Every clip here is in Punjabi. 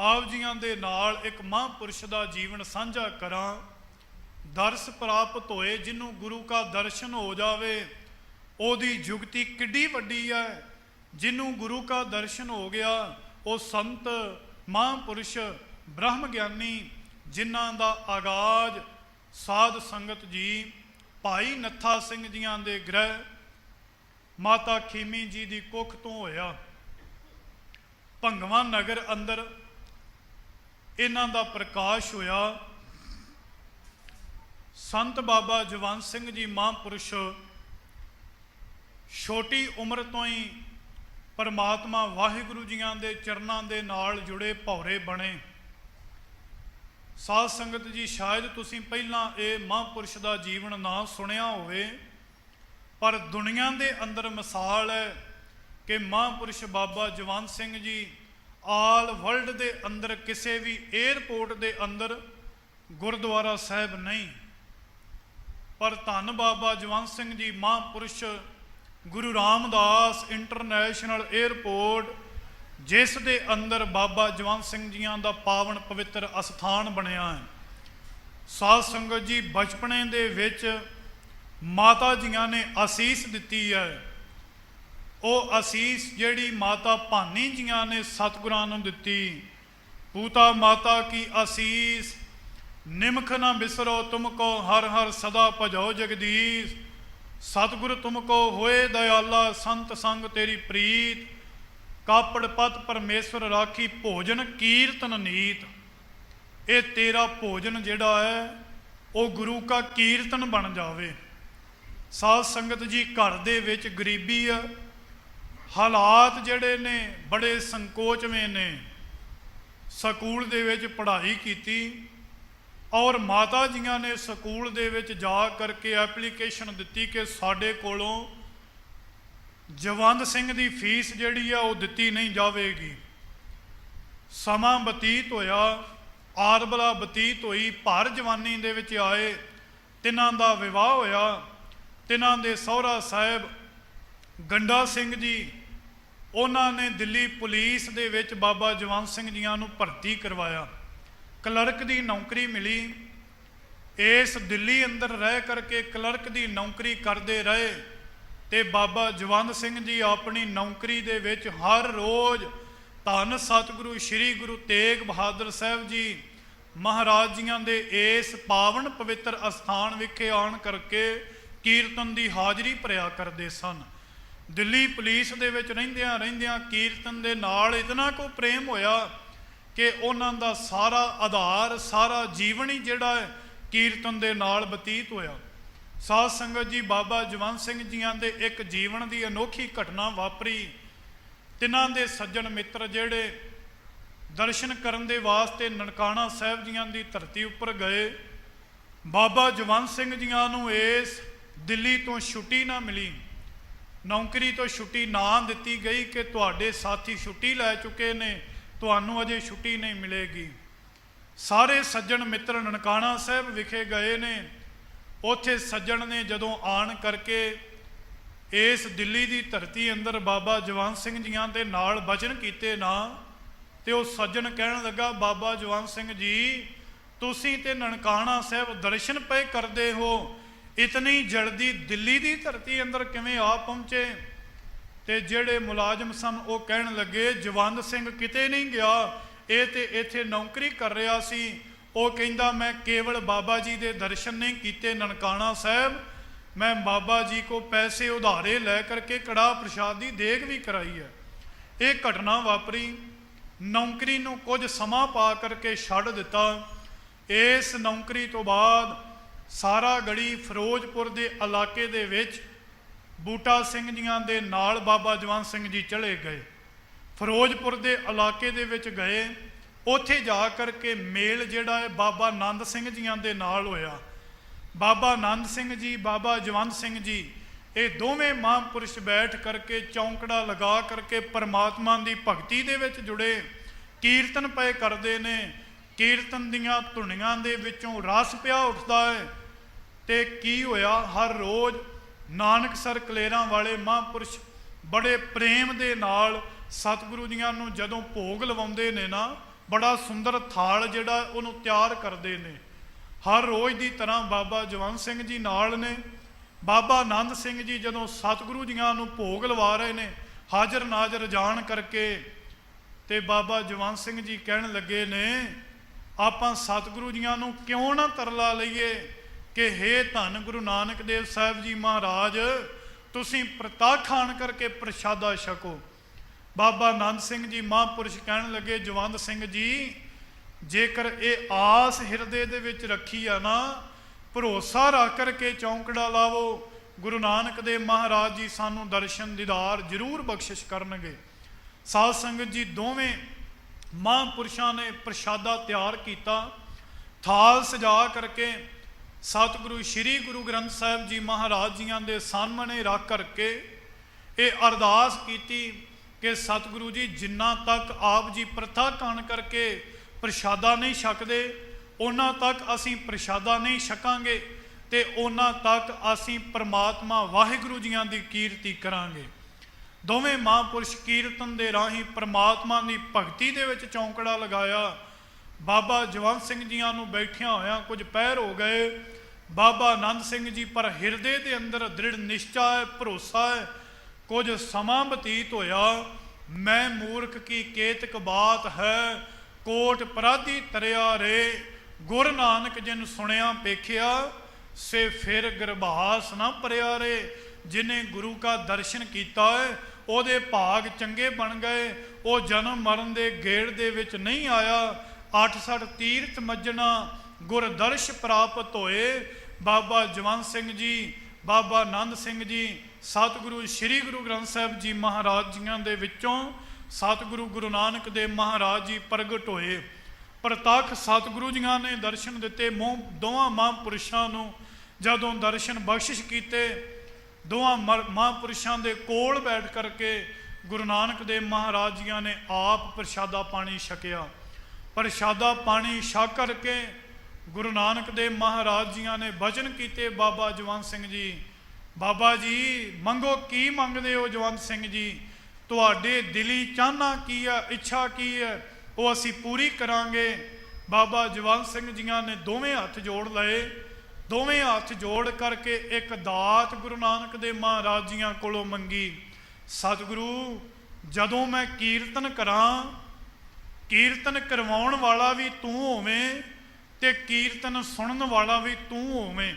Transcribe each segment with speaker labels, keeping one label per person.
Speaker 1: ਆਪ ਜੀਆਂ ਦੇ ਨਾਲ ਇੱਕ ਮਹਾਂਪੁਰਸ਼ ਦਾ ਜੀਵਨ ਸਾਂਝਾ ਕਰਾਂ। ਦਰਸ ਪ੍ਰਾਪਤ ਹੋਏ ਜਿਹਨੂੰ ਗੁਰੂ ਕਾ ਦਰਸ਼ਨ ਹੋ ਜਾਵੇ, ਉਹਦੀ ਜੁਗਤੀ ਕਿੱਡੀ ਵੱਡੀ ਹੈ ਜਿਹਨੂੰ ਗੁਰੂ ਕਾ ਦਰਸ਼ਨ ਹੋ ਗਿਆ, ਉਹ ਸੰਤ, ਮਹਾਂਪੁਰਸ਼ ਬ੍ਰਹਮ ਗਿਆਨੀ ਜਿਨ੍ਹਾਂ ਦਾ ਆਗਾਜ਼ ਸਾਧ ਸੰਗਤ ਜੀ, ਭਾਈ ਨੱਥਾ ਸਿੰਘ ਜੀਆਂ ਦੇ ਗ੍ਰਹਿ, ਮਾਤਾ ਖੀਮੀ ਜੀ ਦੀ ਕੁੱਖ ਤੋਂ ਹੋਇਆ। ਭੰਗਵਾ ਨਗਰ ਅੰਦਰ ਇਹਨਾਂ ਦਾ ਪ੍ਰਕਾਸ਼ ਹੋਇਆ। ਸੰਤ ਬਾਬਾ ਜਵੰਤ ਸਿੰਘ ਜੀ ਮਹਾਂਪੁਰਸ਼ ਛੋਟੀ ਉਮਰ ਤੋਂ ਹੀ ਪਰਮਾਤਮਾ ਵਾਹਿਗੁਰੂ ਜੀਆਂ ਦੇ ਚਰਨਾਂ ਦੇ ਨਾਲ ਜੁੜੇ ਭੌਰੇ ਬਣੇ। ਸਾਧ ਸੰਗਤ ਜੀ, ਸ਼ਾਇਦ ਤੁਸੀਂ ਪਹਿਲਾਂ ਇਹ ਮਹਾਂਪੁਰਸ਼ ਦਾ ਜੀਵਨ ਨਾ ਸੁਣਿਆ ਹੋਵੇ, ਪਰ ਦੁਨੀਆ ਦੇ ਅੰਦਰ ਮਿਸਾਲ ਹੈ ਕਿ ਮਹਾਂਪੁਰਸ਼ ਬਾਬਾ ਜਵੰਤ ਸਿੰਘ ਜੀ ਆਲ ਵਰਲਡ ਦੇ ਅੰਦਰ, ਕਿਸੇ ਵੀ 에ਅਰਪੋਰਟ ਦੇ ਅੰਦਰ ਗੁਰਦੁਆਰਾ ਸਾਹਿਬ ਨਹੀਂ। ਪਰ ਧੰਨ ਬਾਬਾ ਜਵੰਤ ਸਿੰਘ ਜੀ ਮਹਾਂਪੁਰਸ਼ ਗੁਰੂ ਰਾਮਦਾਸ ਇੰਟਰਨੈਸ਼ਨਲ 에ਅਰਪੋਰਟ ਜਿਸ ਦੇ ਅੰਦਰ ਬਾਬਾ ਜਵੰਤ ਸਿੰਘ ਜੀਆਂ ਦਾ ਪਾਵਨ ਪਵਿੱਤਰ ਅਸਥਾਨ ਬਣਿਆ ਹੈ। ਸਾਧ ਸੰਗਤ ਜੀ, ਬਚਪਨੇ ਦੇ ਵਿੱਚ ਮਾਤਾ ਜੀਆਂ ਨੇ ਅਸੀਸ ਦਿੱਤੀ ਹੈ। ਉਹ ਅਸੀਸ ਜਿਹੜੀ ਮਾਤਾ ਭਾਨੀ ਜੀਆਂ ਨੇ ਸਤਿਗੁਰਾਂ ਨੂੰ ਦਿੱਤੀ। ਪੂਤਾ ਮਾਤਾ ਕੀ ਅਸੀਸ, ਨਿਮਖ ਨਾ ਬਿਸਰੋ ਤੁਮ ਕੋ ਹਰ ਹਰ ਸਦਾ ਭਜੋ ਜਗਦੀਸ਼। ਸਤਿਗੁਰ ਤੁਮ ਕੋ ਹੋਏ ਦਇਆਲਾ ਸੰਤ ਸੰਗ ਤੇਰੀ ਪ੍ਰੀਤ। ਕਾਪੜ ਪਤ ਪਰਮੇਸ਼ਵਰ ਰਾਖੀ ਭੋਜਨ ਕੀਰਤਨ ਨੀਤ। ਇਹ ਤੇਰਾ ਭੋਜਨ ਜਿਹੜਾ ਹੈ, ਉਹ ਗੁਰੂ ਕਾ ਕੀਰਤਨ ਬਣ ਜਾਵੇ। ਸਾਧ ਸੰਗਤ ਜੀ ਘਰ ਦੇ ਵਿੱਚ ਗਰੀਬੀ ਆ ਹਾਲਾਤ ਜਿਹੜੇ ਨੇ, ਬੜੇ ਸੰਕੋਚਵੇਂ ਨੇ। ਸਕੂਲ ਦੇ ਵਿੱਚ ਪੜ੍ਹਾਈ ਕੀਤੀ ਔਰ ਮਾਤਾ ਜੀਆਂ ਨੇ ਸਕੂਲ ਦੇ ਵਿੱਚ ਜਾ ਕਰਕੇ ਐਪਲੀਕੇਸ਼ਨ ਦਿੱਤੀ ਕਿ ਸਾਡੇ ਕੋਲੋਂ ਜਵੰਦ ਸਿੰਘ ਦੀ ਫੀਸ ਜਿਹੜੀ ਆ, ਉਹ ਦਿੱਤੀ ਨਹੀਂ ਜਾਵੇਗੀ। ਸਮਾਂ ਬਤੀਤ ਹੋਇਆ ਆਰਬਲਾ ਬਤੀਤ ਹੋਈ, ਭਰ ਜਵਾਨੀ ਦੇ ਵਿੱਚ ਆਏ, ਤਿਨਾਂ ਦਾ ਵਿਵਾਹ ਹੋਇਆ। ਤਿਨਾਂ ਦੇ ਸਹੁਰਾ ਸਾਹਿਬ ਗੰਡਾ ਸਿੰਘ ਜੀ ਉਹਨਾਂ ਨੇ ਦਿੱਲੀ ਪੁਲਿਸ ਦੇ ਵਿੱਚ ਬਾਬਾ ਜਵੰਤ ਸਿੰਘ ਜੀਆਂ ਨੂੰ ਭਰਤੀ ਕਰਵਾਇਆ। ਕਲਰਕ ਦੀ ਨੌਕਰੀ ਮਿਲੀ। ਇਸ ਦਿੱਲੀ ਅੰਦਰ ਰਹਿ ਕਰਕੇ ਕਲਰਕ ਦੀ ਨੌਕਰੀ ਕਰਦੇ ਰਹੇ ਤੇ ਬਾਬਾ ਜਵੰਤ ਸਿੰਘ ਜੀ ਆਪਣੀ ਨੌਕਰੀ ਦੇ ਵਿੱਚ ਹਰ ਰੋਜ਼ ਧੰਨ ਸਤਿਗੁਰੂ ਸ੍ਰੀ ਗੁਰੂ ਤੇਗ ਬਹਾਦਰ ਸਾਹਿਬ ਜੀ ਮਹਾਰਾਜ ਜੀਆਂ ਦੇ ਇਸ ਪਾਵਨ ਪਵਿੱਤਰ ਅਸਥਾਨ ਵਿਖੇ ਆਣ ਕਰਕੇ ਕੀਰਤਨ ਦੀ ਹਾਜ਼ਰੀ ਭਰਿਆ ਕਰਦੇ ਸਨ। ਦਿੱਲੀ ਪੁਲਿਸ ਦੇ ਵਿੱਚ ਰਹਿੰਦਿਆਂ ਰਹਿੰਦਿਆਂ ਕੀਰਤਨ ਦੇ ਨਾਲ ਇਤਨਾ ਕੋ ਪ੍ਰੇਮ ਹੋਇਆ ਕਿ ਉਹਨਾਂ ਦਾ ਸਾਰਾ ਆਧਾਰ, ਸਾਰਾ ਜੀਵਨ ਹੀ ਜਿਹੜਾ ਹੈ ਕੀਰਤਨ ਦੇ ਨਾਲ ਬਤੀਤ ਹੋਇਆ। ਸਾਧ ਸੰਗਤ ਜੀ, ਬਾਬਾ ਜਵੰਤ ਸਿੰਘ ਜੀਆਂ ਦੇ ਇੱਕ ਜੀਵਨ ਦੀ ਅਨੋਖੀ ਘਟਨਾ ਵਾਪਰੀ। ਤਿਨਾਂ ਦੇ ਸੱਜਣ ਮਿੱਤਰ ਜਿਹੜੇ ਦਰਸ਼ਨ ਕਰਨ ਦੇ ਵਾਸਤੇ ਨਨਕਾਣਾ ਸਾਹਿਬ ਜੀਆਂ ਦੀ ਧਰਤੀ ਉੱਪਰ ਗਏ। ਬਾਬਾ ਜਵੰਤ ਸਿੰਘ ਜੀਆਂ ਨੂੰ ਇਸ ਦਿੱਲੀ ਤੋਂ ਛੁੱਟੀ ਨਾ ਮਿਲੀ। ਨੌਕਰੀ ਤੋਂ ਛੁੱਟੀ ਨਾ ਦਿੱਤੀ ਗਈ ਕਿ ਤੁਹਾਡੇ ਸਾਥੀ ਛੁੱਟੀ ਲੈ ਚੁੱਕੇ ਨੇ, ਤੁਹਾਨੂੰ ਅਜੇ ਛੁੱਟੀ ਨਹੀਂ ਮਿਲੇਗੀ। ਸਾਰੇ ਸੱਜਣ ਮਿੱਤਰ ਨਨਕਾਣਾ ਸਾਹਿਬ ਵਿਖੇ ਗਏ ਨੇ। ਉੱਥੇ ਸੱਜਣ ਨੇ ਜਦੋਂ ਆਣ ਕਰਕੇ ਇਸ ਦਿੱਲੀ ਦੀ ਧਰਤੀ ਅੰਦਰ ਬਾਬਾ ਜਵੰਤ ਸਿੰਘ ਜੀਆਂ ਦੇ ਨਾਲ ਬਚਨ ਕੀਤੇ ਨਾ, ਤੇ ਉਹ ਸੱਜਣ ਕਹਿਣ ਲੱਗਾ, ਬਾਬਾ ਜਵੰਤ ਸਿੰਘ ਜੀ, ਤੁਸੀਂ ਤੇ ਨਨਕਾਣਾ ਸਾਹਿਬ ਦਰਸ਼ਨ ਪਏ ਕਰਦੇ ਹੋ ਇਤਨੀ ਜਲਦੀ ਦਿੱਲੀ ਦੀ ਧਰਤੀ ਅੰਦਰ ਕਿਵੇਂ ਆ ਪਹੁੰਚੇ? ਤੇ ਜਿਹੜੇ ਮੁਲਾਜ਼ਮ ਸਨ, ਉਹ ਕਹਿਣ ਲੱਗੇ, ਜਵੰਦ ਸਿੰਘ ਕਿਤੇ ਨਹੀਂ ਗਿਆ। ਇਹ ਤੇ ਇੱਥੇ ਨੌਕਰੀ ਕਰ ਰਿਹਾ ਸੀ। ਉਹ ਕਹਿੰਦਾ, ਮੈਂ ਕੇਵਲ ਬਾਬਾ ਜੀ ਦੇ ਦਰਸ਼ਨ ਨਹੀਂ ਕੀਤੇ, ਨਨਕਾਣਾ ਸਾਹਿਬ। ਮੈਂ ਬਾਬਾ ਜੀ ਕੋ ਪੈਸੇ ਉਧਾਰੇ ਲੈ ਕਰਕੇ ਕੜਾ ਪ੍ਰਸ਼ਾਦ ਦੀ ਦੇਗ ਵੀ ਕਰਾਈ ਹੈ। ਇਹ ਘਟਨਾ ਵਾਪਰੀ। ਨੌਕਰੀ ਨੂੰ ਕੁਝ ਸਮਾਂ ਪਾ ਕਰਕੇ ਛੱਡ ਦਿੱਤਾ। ਇਸ ਨੌਕਰੀ ਤੋਂ ਬਾਅਦ ਸਾਰਾ ਗੜੀ ਫਿਰੋਜ਼ਪੁਰ ਦੇ ਇਲਾਕੇ ਦੇ ਵਿੱਚ ਬੂਟਾ ਸਿੰਘ ਜੀਆਂ ਦੇ ਨਾਲ ਬਾਬਾ ਜਵੰਤ ਸਿੰਘ ਜੀ ਚਲੇ ਗਏ। ਫਿਰੋਜ਼ਪੁਰ ਦੇ ਇਲਾਕੇ ਦੇ ਵਿੱਚ ਗਏ। ਉੱਥੇ ਜਾ ਕਰਕੇ ਮੇਲ ਜਿਹੜਾ ਹੈ ਬਾਬਾ ਆਨੰਦ ਸਿੰਘ ਜੀਆਂ ਦੇ ਨਾਲ ਹੋਇਆ। ਬਾਬਾ ਆਨੰਦ ਸਿੰਘ ਜੀ, ਬਾਬਾ ਜਵੰਤ ਸਿੰਘ ਜੀ, ਇਹ ਦੋਵੇਂ ਮਹਾਂਪੁਰਸ਼ ਬੈਠ ਕਰਕੇ ਚੌਂਕੜਾ ਲਗਾ ਕਰਕੇ ਪਰਮਾਤਮਾ ਦੀ ਭਗਤੀ ਦੇ ਵਿੱਚ ਜੁੜੇ। ਕੀਰਤਨ ਪਏ ਕਰਦੇ ਨੇ। ਕੀਰਤਨ ਦੀਆਂ ਧੁਨੀਆਂ ਦੇ ਵਿੱਚੋਂ ਰਸ ਪਿਆ ਉੱਠਦਾ ਹੈ। ਤੇ ਕੀ ਹੋਇਆ? ਹਰ ਰੋਜ਼ ਨਾਨਕਸਰ ਕਲੇਰਾਂ ਵਾਲੇ ਮਹਾਂਪੁਰਸ਼ ਬੜੇ ਪ੍ਰੇਮ ਦੇ ਨਾਲ ਸਤਿਗੁਰੂ ਜੀਆਂ ਨੂੰ ਜਦੋਂ ਭੋਗ ਲਵਾਉਂਦੇ ਨੇ ਨਾ, ਬੜਾ ਸੁੰਦਰ ਥਾਲ ਜਿਹੜਾ ਉਹਨੂੰ ਤਿਆਰ ਕਰਦੇ ਨੇ। ਹਰ ਰੋਜ਼ ਦੀ ਤਰ੍ਹਾਂ ਬਾਬਾ ਜਵੰਤ ਸਿੰਘ ਜੀ ਨਾਲ ਨੇ। ਬਾਬਾ ਆਨੰਦ ਸਿੰਘ ਜੀ ਜਦੋਂ ਸਤਿਗੁਰੂ ਜੀਆਂ ਨੂੰ ਭੋਗ ਲਵਾ ਰਹੇ ਨੇ, ਹਾਜ਼ਰ ਨਾਜ਼ਰ ਜਾਣ ਕਰਕੇ ਤੇ ਬਾਬਾ ਜਵੰਤ ਸਿੰਘ ਜੀ ਕਹਿਣ ਲੱਗੇ ਨੇ, ਆਪਾਂ ਸਤਿਗੁਰੂ ਜੀਆਂ ਨੂੰ ਕਿਉਂ ਨਾ ਤਰਲਾ ਲਈਏ? ਕਿ ਹੇ ਧੰਨ ਗੁਰੂ ਨਾਨਕ ਦੇਵ ਸਾਹਿਬ ਜੀ ਮਹਾਰਾਜ, ਤੁਸੀਂ ਪ੍ਰਤਾਖ ਖਾਣ ਕਰਕੇ ਪ੍ਰਸ਼ਾਦਾ ਛਕੋ। ਬਾਬਾ ਆਨੰਦ ਸਿੰਘ ਜੀ ਮਹਾਂਪੁਰਸ਼ ਕਹਿਣ ਲੱਗੇ ਜਵੰਦ ਸਿੰਘ ਜੀ, ਜੇਕਰ ਇਹ ਆਸ ਹਿਰਦੇ ਦੇ ਵਿੱਚ ਰੱਖੀ ਆ ਨਾ, ਭਰੋਸਾ ਰੱਖ ਕਰਕੇ ਚੌਂਕੜਾ ਲਾਵੋ, ਗੁਰੂ ਨਾਨਕ ਦੇਵ ਮਹਾਰਾਜ ਜੀ ਸਾਨੂੰ ਦਰਸ਼ਨ ਦੀਦਾਰ ਜ਼ਰੂਰ ਬਖਸ਼ਿਸ਼ ਕਰਨਗੇ। ਸਾਧ ਸੰਗਤ ਜੀ ਦੋਵੇਂ ਮਹਾਂਪੁਰਸ਼ਾਂ ਨੇ ਪ੍ਰਸ਼ਾਦਾ ਤਿਆਰ ਕੀਤਾ। ਥਾਲ ਸਜਾ ਕਰਕੇ ਸਤਿਗੁਰੂ ਸ੍ਰੀ ਗੁਰੂ ਗ੍ਰੰਥ ਸਾਹਿਬ ਜੀ ਮਹਾਰਾਜ ਜੀਆਂ ਦੇ ਸਾਹਮਣੇ ਰੱਖ ਕਰਕੇ ਇਹ ਅਰਦਾਸ ਕੀਤੀ ਕਿ ਸਤਿਗੁਰੂ ਜੀ ਜਿੰਨਾ ਤੱਕ ਆਪ ਜੀ ਪ੍ਰਥਾ ਕਾਣ ਕਰਕੇ ਪ੍ਰਸ਼ਾਦਾ ਨਹੀਂ ਛਕਦੇ, ਉਹਨਾਂ ਤੱਕ ਅਸੀਂ ਪ੍ਰਸ਼ਾਦਾ ਨਹੀਂ ਛਕਾਂਗੇ ਤੇ ਉਹਨਾਂ ਤੱਕ ਅਸੀਂ ਪ੍ਰਮਾਤਮਾ ਵਾਹਿਗੁਰੂ ਜੀਆਂ ਦੀ ਕੀਰਤੀ ਕਰਾਂਗੇ। ਦੋਵੇਂ ਮਹਾਂਪੁਰਸ਼ ਕੀਰਤਨ ਦੇ ਰਾਹੀਂ ਪ੍ਰਮਾਤਮਾ ਦੀ ਭਗਤੀ ਦੇ ਵਿੱਚ ਚੌਂਕੜਾ ਲਗਾਇਆ। ਬਾਬਾ ਜਵੰਤ ਸਿੰਘ ਜੀਆਂ ਨੂੰ ਬੈਠਿਆਂ ਹੋਇਆਂ ਕੁਝ ਪਹਿਰ ਹੋ ਗਏ। ਬਾਬਾ ਆਨੰਦ ਸਿੰਘ ਜੀ, ਪਰ ਹਿਰਦੇ ਦੇ ਅੰਦਰ ਦ੍ਰਿੜ ਨਿਸ਼ਚਾ ਹੈ, ਭਰੋਸਾ ਹੈ। ਕੁਝ ਸਮਾਂ ਬਤੀਤ ਹੋਇਆ, ਮੈਂ ਮੂਰਖ ਕੀ ਕੇਤਕ ਬਾਤ ਹੈ, ਕੋਟ ਪਰਾਧੀ ਤਰਿਆ ਰੇ। ਗੁਰ ਨਾਨਕ ਜਿਨ ਸੁਣਿਆ ਪੇਖਿਆ ਸੇ ਫਿਰ ਗਰਭਾਸ ਨਾ ਪਰਿਆ ਰੇ। ਜਿਨੇ ਗੁਰੂ ਕਾ ਦਰਸ਼ਨ ਕੀਤਾ ਹੈ, ਉਹਦੇ ਭਾਗ ਚੰਗੇ ਬਣ ਗਏ। ਉਹ ਜਨਮ ਮਰਨ ਦੇ ਗੇੜ ਦੇ ਵਿੱਚ ਨਹੀਂ ਆਇਆ। 86 ਤੀਰਥ ਮੱਜਣਾ ਗੁਰਦਰਸ਼ ਪ੍ਰਾਪਤ ਹੋਏ। ਬਾਬਾ ਜਵੰਤ ਸਿੰਘ ਜੀ, ਬਾਬਾ ਆਨੰਦ ਸਿੰਘ ਜੀ, ਸਤਿਗੁਰੂ ਸ੍ਰੀ ਗੁਰੂ ਗ੍ਰੰਥ ਸਾਹਿਬ ਜੀ ਮਹਾਰਾਜ ਜੀਆਂ ਦੇ ਵਿੱਚੋਂ ਸਤਿਗੁਰੂ ਗੁਰੂ ਨਾਨਕ ਦੇਵ ਮਹਾਰਾਜ ਜੀ ਪ੍ਰਗਟ ਹੋਏ। ਪ੍ਰਤੱਖ ਸਤਿਗੁਰੂ ਜੀਆਂ ਨੇ ਦਰਸ਼ਨ ਦਿੱਤੇ। ਮੋਹ, ਦੋਵਾਂ ਮਹਾਂਪੁਰਸ਼ਾਂ ਨੂੰ ਜਦੋਂ ਦਰਸ਼ਨ ਬਖਸ਼ਿਸ਼ ਕੀਤੇ, ਦੋਵਾਂ ਮਰ- ਮਹਾਂਪੁਰਸ਼ਾਂ ਦੇ ਕੋਲ ਬੈਠ ਕਰਕੇ ਗੁਰੂ ਨਾਨਕ ਦੇਵ ਮਹਾਰਾਜ ਜੀਆਂ ਨੇ ਆਪ ਪ੍ਰਸ਼ਾਦਾ ਪਾਣੀ ਛਕਿਆ। ਪ੍ਰਸ਼ਾਦਾ ਪਾਣੀ ਛਕ ਕਰਕੇ ਗੁਰੂ ਨਾਨਕ ਦੇਵ ਮਹਾਰਾਜ ਜੀਆਂ ਨੇ ਵਚਨ ਕੀਤੇ ਬਾਬਾ ਜਵੰਤ ਸਿੰਘ ਜੀ। ਬਾਬਾ ਜੀ, ਮੰਗੋ ਕੀ ਮੰਗਦੇ ਹੋ ਜਵੰਤ ਸਿੰਘ ਜੀ? ਤੁਹਾਡੇ ਦਿਲੀ ਚਾਹਨਾ ਕੀ ਹੈ ਇੱਛਾ ਕੀ ਹੈ ਉਹ ਅਸੀਂ ਪੂਰੀ ਕਰਾਂਗੇ। ਬਾਬਾ ਜਵੰਤ ਸਿੰਘ ਜੀਆਂ ਨੇ ਦੋਵੇਂ ਹੱਥ ਜੋੜ ਲਏ। ਦੋਵੇਂ ਹੱਥ ਜੋੜ ਕਰਕੇ ਇੱਕ ਦਾਤ ਗੁਰੂ ਨਾਨਕ ਦੇਵ ਮਹਾਰਾਜ ਜੀਆਂ ਕੋਲੋਂ ਮੰਗੀ। ਸਤਿਗੁਰੂ, ਜਦੋਂ ਮੈਂ ਕੀਰਤਨ ਕਰਾਂ, ਕੀਰਤਨ ਕਰਵਾਉਣ ਵਾਲਾ ਵੀ ਤੂੰ ਹੋਵੇਂ ਤੇ ਕੀਰਤਨ ਸੁਣਨ ਵਾਲਾ ਵੀ ਤੂੰ ਹੋਵੇਂ।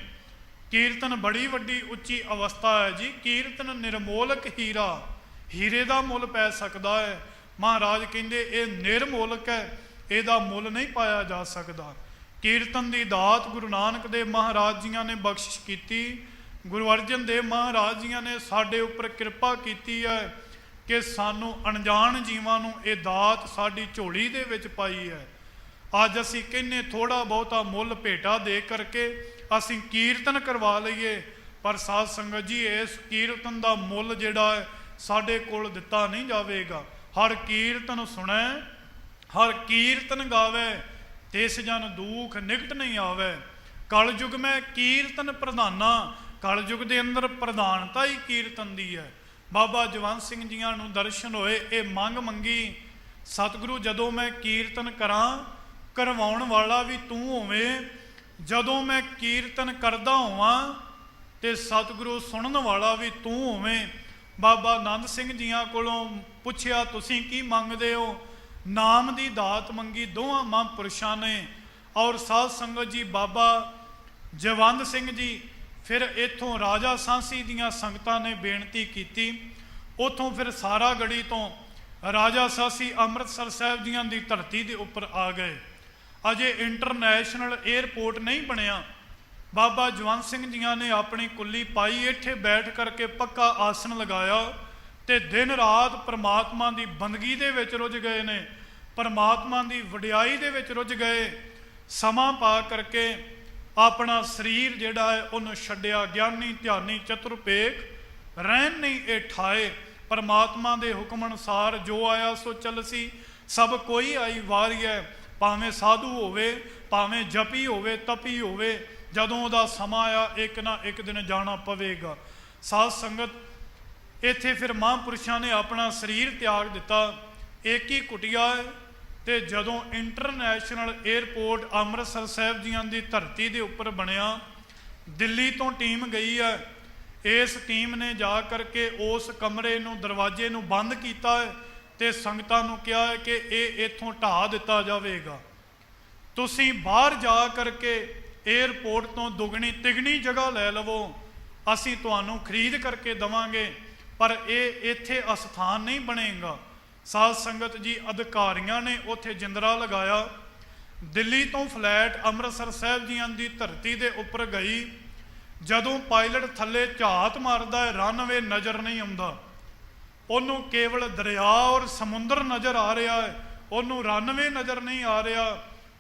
Speaker 1: ਕੀਰਤਨ ਬੜੀ ਵੱਡੀ ਉੱਚੀ ਅਵਸਥਾ ਹੈ ਜੀ। ਕੀਰਤਨ ਨਿਰਮੋਲਕ ਹੀਰਾ। ਹੀਰੇ ਦਾ ਮੁੱਲ ਪੈ ਸਕਦਾ ਹੈ। ਮਹਾਰਾਜ ਕਹਿੰਦੇ, ਇਹ ਨਿਰਮੋਲਕ ਹੈ। ਇਹਦਾ ਮੁੱਲ ਨਹੀਂ ਪਾਇਆ ਜਾ ਸਕਦਾ। ਕੀਰਤਨ ਦੀ ਦਾਤ ਗੁਰੂ ਨਾਨਕ ਦੇਵ ਮਹਾਰਾਜ ਜੀਆਂ ਨੇ ਬਖਸ਼ਿਸ਼ ਕੀਤੀ। ਗੁਰੂ ਅਰਜਨ ਦੇਵ ਮਹਾਰਾਜ ਜੀਆਂ ਨੇ ਸਾਡੇ ਉੱਪਰ ਕਿਰਪਾ ਕੀਤੀ ਹੈ ਕਿ ਸਾਨੂੰ ਅਣਜਾਣ ਜੀਵਾਂ ਨੂੰ ਇਹ ਦਾਤ ਸਾਡੀ ਝੋਲੀ ਦੇ ਵਿੱਚ ਪਾਈ ਹੈ। ਅੱਜ ਅਸੀਂ ਕਹਿੰਨੇ ਥੋੜਾ ਬਹੁਤਾ ਮੁੱਲ ਭੇਟਾ ਦੇ ਕਰਕੇ ਅਸੀਂ ਕੀਰਤਨ ਕਰਵਾ ਲਈਏ। ਪਰ ਸਾਧ ਸੰਗਤ ਜੀ, ਇਸ ਕੀਰਤਨ ਦਾ ਮੁੱਲ ਜਿਹੜਾ ਹੈ, ਸਾਡੇ ਕੋਲ ਦਿੱਤਾ ਨਹੀਂ ਜਾਵੇਗਾ। ਹਰ ਕੀਰਤਨ ਸੁਣੈ, ਹਰ ਕੀਰਤਨ ਗਾਵੇ, ਤਿਸ ਜਨ ਦੁਖ ਨਿਕਟ ਨਹੀਂ ਆਵੇ। ਕਲਯੁਗ ਮੈਂ ਕੀਰਤਨ ਪ੍ਰਧਾਨਾ, ਕਲਯੁਗ ਦੇ ਅੰਦਰ ਪ੍ਰਧਾਨਤਾ ਹੀ ਕੀਰਤਨ ਦੀ ਹੈ। ਬਾਬਾ ਜਵੰਤ ਸਿੰਘ ਜੀਆਂ ਨੂੰ ਦਰਸ਼ਨ ਹੋਏ, ਇਹ ਮੰਗ ਮੰਗੀ, ਸਤਿਗੁਰੂ, ਜਦੋਂ ਮੈਂ ਕੀਰਤਨ ਕਰਾਂ ਕਰਵਾਉਣ ਵਾਲਾ ਵੀ ਤੂੰ ਹੋਵੇਂ, ਜਦੋਂ ਮੈਂ ਕੀਰਤਨ ਕਰਦਾ ਹੋਵਾਂ ਤੇ ਸਤਿਗੁਰੂ ਸੁਣਨ ਵਾਲਾ ਵੀ ਤੂੰ ਹੋਵੇਂ। ਬਾਬਾ ਆਨੰਦ ਸਿੰਘ ਜੀਆਂ ਕੋਲੋਂ ਪੁੱਛਿਆ, ਤੁਸੀਂ ਕੀ ਮੰਗਦੇ ਹੋ? ਨਾਮ ਦੀ ਦਾਤ ਮੰਗੀ ਦੋਵਾਂ ਮਹਾਂਪੁਰਸ਼ਾਂ ਨੇ। ਔਰ ਸਾਧ ਸੰਗਤ ਜੀ, ਬਾਬਾ ਜਵੰਦ ਸਿੰਘ ਜੀ, ਫਿਰ ਇਥੋਂ ਰਾਜਾ ਸਾਂਸੀ ਦੀਆਂ ਸੰਗਤਾਂ ਨੇ ਬੇਨਤੀ ਕੀਤੀ। ਉਥੋਂ ਫਿਰ ਸਾਰਾ ਗੜੀ ਤੋਂ ਰਾਜਾ ਸਾਂਸੀ ਅੰਮ੍ਰਿਤਸਰ ਸਾਹਿਬ ਜੀਆਂ ਦੀ ਧਰਤੀ ਦੇ ਉੱਪਰ ਆ ਗਏ। ਅਜੇ ਇੰਟਰਨੈਸ਼ਨਲ 에ਅਰਪੋਰਟ ਨਹੀਂ ਬਣਿਆ। ਬਾਬਾ ਜਵੰਤ ਸਿੰਘ ਜੀਆਂ ਨੇ ਆਪਣੀ ਕੁੱਲੀ ਪਾਈ, ਇੱਥੇ ਬੈਠ ਕਰਕੇ ਪੱਕਾ ਆਸਣ ਲਗਾਇਆ ਤੇ ਦਿਨ ਰਾਤ ਪ੍ਰਮਾਤਮਾ ਦੀ ਬੰਦਗੀ ਦੇ ਵਿੱਚ ਰੁੱਝ ਗਏ ਨੇ। ਪ੍ਰਮਾਤਮਾ ਦੀ ਵਡਿਆਈ ਦੇ ਵਿੱਚ ਰੁੱਝ ਗਏ। ਸਮਾਂ ਪਾ ਕਰਕੇ ਆਪਣਾ ਸਰੀਰ ਜਿਹੜਾ ਹੈ, ਉਹਨੂੰ ਛੱਡਿਆ। ਗਿਆਨੀ, ਧਿਆਨੀ ਚਤੁਰਪੇਖ ਰਹਿਣ ਨਹੀਂ ਇਹ ਠਾਏ। ਪਰਮਾਤਮਾ ਦੇ ਹੁਕਮ ਅਨੁਸਾਰ ਜੋ ਆਇਆ ਸੋ ਚੱਲਸੀ ਸਭ ਕੋਈ ਆਈ ਵਾਰੀ ਹੈ। ਭਾਵੇਂ ਸਾਧੂ ਹੋਵੇ, ਭਾਵੇਂ ਜਪੀ ਹੋਵੇ, ਤਪੀ ਹੋਵੇ, ਜਦੋਂ ਉਹਦਾ ਸਮਾਂ ਆ, ਇੱਕ ਨਾ ਇੱਕ ਦਿਨ ਜਾਣਾ ਪਵੇਗਾ। ਸਾਧ ਸੰਗਤ, ਇੱਥੇ ਫਿਰ ਮਹਾਂਪੁਰਸ਼ਾਂ ਨੇ ਆਪਣਾ ਸਰੀਰ ਤਿਆਗ ਦਿੱਤਾ। ਇੱਕ ਹੀ ਕੁਟਿਆ ਹੈ ਤੇ ਜਦੋਂ ਇੰਟਰਨੈਸ਼ਨਲ 에ਅਰਪੋਰਟ ਅੰਮ੍ਰਿਤਸਰ ਸਾਹਿਬ ਜੀਆਂ ਦੀ ਧਰਤੀ ਦੇ ਉੱਪਰ ਬਣਿਆ, ਦਿੱਲੀ ਤੋਂ ਟੀਮ ਗਈ ਹੈ। ਇਸ ਟੀਮ ਨੇ ਜਾ ਕਰਕੇ ਉਸ ਕਮਰੇ ਨੂੰ, ਦਰਵਾਜ਼ੇ ਨੂੰ ਬੰਦ ਕੀਤਾ ਹੈ। ਤੇ ਸੰਗਤਾਂ ਨੂੰ ਕਿਹਾ ਹੈ ਕਿ ਇਹ ਇੱਥੋਂ ਢਾਹ ਦਿੱਤਾ ਜਾਵੇਗਾ। ਤੁਸੀਂ ਬਾਹਰ ਜਾ ਕਰਕੇ 에ਅਰਪੋਰਟ ਤੋਂ ਦੁੱਗਣੀ ਤਿਗਣੀ ਜਗ੍ਹਾ ਲੈ ਲਵੋ। ਅਸੀਂ ਤੁਹਾਨੂੰ ਖਰੀਦ ਕਰਕੇ ਦਵਾਂਗੇ, ਪਰ ਇਹ ਇੱਥੇ ਅਸਥਾਨ ਨਹੀਂ ਬਣੇਗਾ। ਸਾਧ ਸੰਗਤ ਜੀ, ਅਧਿਕਾਰੀਆਂ ਨੇ ਉੱਥੇ ਜਿੰਦਰਾ ਲਗਾਇਆ। ਦਿੱਲੀ ਤੋਂ ਫਲੈਟ ਅੰਮ੍ਰਿਤਸਰ ਸਾਹਿਬ ਜੀਆਂ ਦੀ ਧਰਤੀ ਦੇ ਉੱਪਰ ਗਈ। ਜਦੋਂ ਪਾਇਲਟ ਥੱਲੇ ਝਾਤ ਮਾਰਦਾ ਹੈ ਰਨਵੇ ਨਜ਼ਰ ਨਹੀਂ ਆਉਂਦਾ। ਉਹਨੂੰ ਕੇਵਲ ਦਰਿਆ ਔਰ ਸਮੁੰਦਰ ਨਜ਼ਰ ਆ ਰਿਹਾ ਹੈ, ਉਹਨੂੰ ਰਨਵੇ ਨਜ਼ਰ ਨਹੀਂ ਆ ਰਿਹਾ।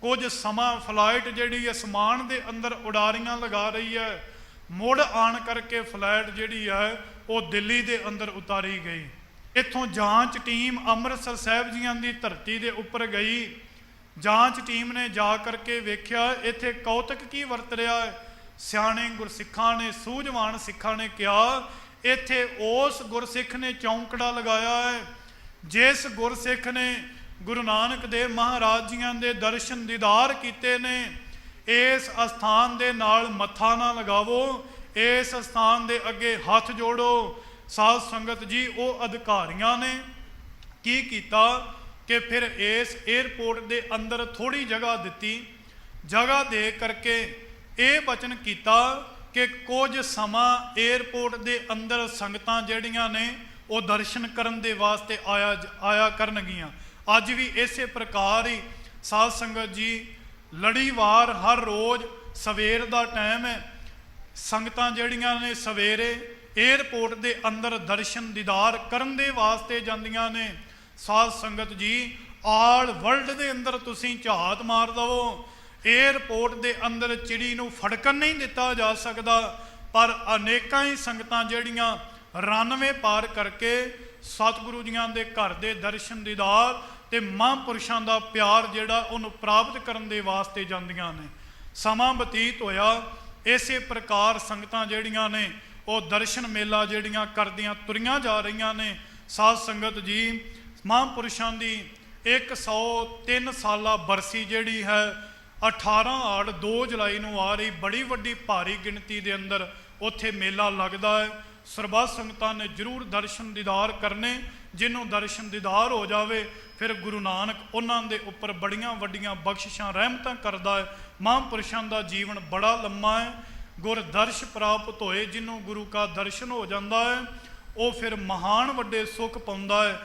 Speaker 1: ਕੁਝ ਸਮਾਂ ਫਲਾਈਟ ਜਿਹੜੀ ਅਸਮਾਨ ਦੇ ਅੰਦਰ ਉਡਾਰੀਆਂ ਲਗਾ ਰਹੀ ਹੈ, ਮੁੜ ਆਣ ਕਰਕੇ ਫਲਾਈਟ ਜਿਹੜੀ ਹੈ, ਉਹ ਦਿੱਲੀ ਦੇ ਅੰਦਰ ਉਤਾਰੀ ਗਈ। ਇੱਥੋਂ ਜਾਂਚ ਟੀਮ ਅੰਮ੍ਰਿਤਸਰ ਸਾਹਿਬ ਜੀਆਂ ਦੀ ਧਰਤੀ ਦੇ ਉੱਪਰ ਗਈ। ਜਾਂਚ ਟੀਮ ਨੇ ਜਾ ਕਰਕੇ ਵੇਖਿਆ, ਇੱਥੇ ਕੌਤਕ ਕੀ ਵਰਤ ਰਿਹਾ ਹੈ? ਸਿਆਣੇ ਗੁਰਸਿੱਖਾਂ ਨੇ, ਸੂਝਵਾਨ ਸਿੱਖਾਂ ਨੇ ਕਿਹਾ ਇੱਥੇ ਉਸ ਗੁਰਸਿੱਖ ਨੇ ਚੌਂਕੜਾ ਲਗਾਇਆ ਹੈ, ਜਿਸ ਗੁਰਸਿੱਖ ਨੇ ਗੁਰੂ ਨਾਨਕ ਦੇਵ ਮਹਾਰਾਜ ਜੀਆਂ ਦੇ ਦਰਸ਼ਨ ਦੀਦਾਰ ਕੀਤੇ ਨੇ, ਇਸ ਅਸਥਾਨ ਦੇ ਨਾਲ ਮੱਥਾ ਨਾ ਲਗਾਵੋ, ਇਸ ਅਸਥਾਨ ਦੇ ਅੱਗੇ ਹੱਥ ਜੋੜੋ। ਸਾਧ ਸੰਗਤ ਜੀ, ਉਹ ਅਧਿਕਾਰੀਆਂ ਨੇ ਕੀ ਕੀਤਾ ਕਿ ਫਿਰ ਇਸ 에ਅਰਪੋਰਟ ਦੇ ਅੰਦਰ ਥੋੜੀ ਜਗ੍ਹਾ ਦਿੱਤੀ। ਜਗ੍ਹਾ ਦੇ ਕਰਕੇ ਇਹ ਬਚਨ ਕੀਤਾ ਕਿ ਕੁਝ ਸਮਾਂ 에ਅਰਪੋਰਟ ਦੇ ਅੰਦਰ ਸੰਗਤਾਂ ਜਿਹੜੀਆਂ ਨੇ, ਉਹ ਦਰਸ਼ਨ ਕਰਨ ਦੇ ਵਾਸਤੇ ਆਇਆ ਆਇਆ ਕਰਨਗੀਆਂ। ਅੱਜ ਵੀ ਇਸੇ ਪ੍ਰਕਾਰ ਹੀ ਸਾਧ ਸੰਗਤ ਜੀ ਲੜੀਵਾਰ ਹਰ ਰੋਜ਼ ਸਵੇਰ ਦਾ ਟਾਈਮ ਹੈ। ਸੰਗਤਾਂ ਜਿਹੜੀਆਂ ਨੇ ਸਵੇਰੇ 에ਅਰਪੋਰਟ ਦੇ ਅੰਦਰ ਦਰਸ਼ਨ ਦੀਦਾਰ ਕਰਨ ਦੇ ਵਾਸਤੇ ਜਾਂਦੀਆਂ ਨੇ। ਸਾਧ ਸੰਗਤ ਜੀ, ਆਲ ਵਰਲਡ ਦੇ ਅੰਦਰ ਤੁਸੀਂ ਝਾਤ ਮਾਰ ਦਵੋ। 에ਅਰਪੋਰਟ ਦੇ ਅੰਦਰ ਚਿੜੀ ਨੂੰ ਫੜਕਣ ਨਹੀਂ ਦਿੱਤਾ ਜਾ ਸਕਦਾ, ਪਰ ਅਨੇਕਾਂ ਹੀ ਸੰਗਤਾਂ ਜਿਹੜੀਆਂ ਰਨਵੇ ਪਾਰ ਕਰਕੇ ਸਤਿਗੁਰੂ ਜੀਆਂ ਦੇ ਘਰ ਦੇ ਦਰਸ਼ਨ ਦੀਦਾਰ ਤੇ ਮਹਾਂਪੁਰਸ਼ਾਂ ਦਾ ਪਿਆਰ ਜਿਹੜਾ ਉਹਨੂੰ ਪ੍ਰਾਪਤ ਕਰਨ ਦੇ ਵਾਸਤੇ ਜਾਂਦੀਆਂ ਨੇ। ਸਮਾਂ ਬਤੀਤ ਹੋਇਆ, ਇਸੇ ਪ੍ਰਕਾਰ ਸੰਗਤਾਂ ਜਿਹੜੀਆਂ ਨੇ, ਉਹ ਦਰਸ਼ਨ ਮੇਲਾ ਜਿਹੜੀਆਂ ਕਰਦੀਆਂ ਤੁਰੀਆਂ ਜਾ ਰਹੀਆਂ ਨੇ। ਸਾਧ ਸੰਗਤ ਜੀ, ਮਹਾਂਪੁਰਸ਼ਾਂ ਦੀ 103 ਸਾਲਾ ਬਰਸੀ ਜਿਹੜੀ ਹੈ 18 ਆੜ 2 ਜੁਲਾਈ ਨੂੰ ਆ ਰਹੀ ਬੜੀ ਵੱਡੀ ਭਾਰੀ ਗਿਣਤੀ ਦੇ ਅੰਦਰ ਉੱਥੇ ਮੇਲਾ ਲੱਗਦਾ ਹੈ। ਸਰਬੱਤ ਸੰਗਤਾਂ ਨੇ ਜਰੂਰ ਦਰਸ਼ਨ ਦੀਦਾਰ ਕਰਨੇ। ਜਿਹਨੂੰ ਦਰਸ਼ਨ ਦੀਦਾਰ ਹੋ ਜਾਵੇ, ਫਿਰ ਗੁਰੂ ਨਾਨਕ ਉਹਨਾਂ ਦੇ ਉੱਪਰ ਬੜੀਆਂ ਵੱਡੀਆਂ ਬਖਸ਼ਿਸ਼ਾਂ, ਰਹਿਮਤਾਂ ਕਰਦਾ ਹੈ। ਮਹਾਂਪੁਰਸ਼ਾਂ ਦਾ ਜੀਵਨ ਬੜਾ ਲੰਮਾ ਹੈ। ਗੁਰ ਦਰਸ਼ ਪ੍ਰਾਪਤ ਹੋਏ ਜਿਹਨੂੰ ਗੁਰੂ ਕਾ ਦਰਸ਼ਨ ਹੋ ਜਾਂਦਾ ਹੈ, ਉਹ ਫਿਰ ਮਹਾਨ ਵੱਡੇ ਸੁੱਖ ਪਾਉਂਦਾ ਹੈ।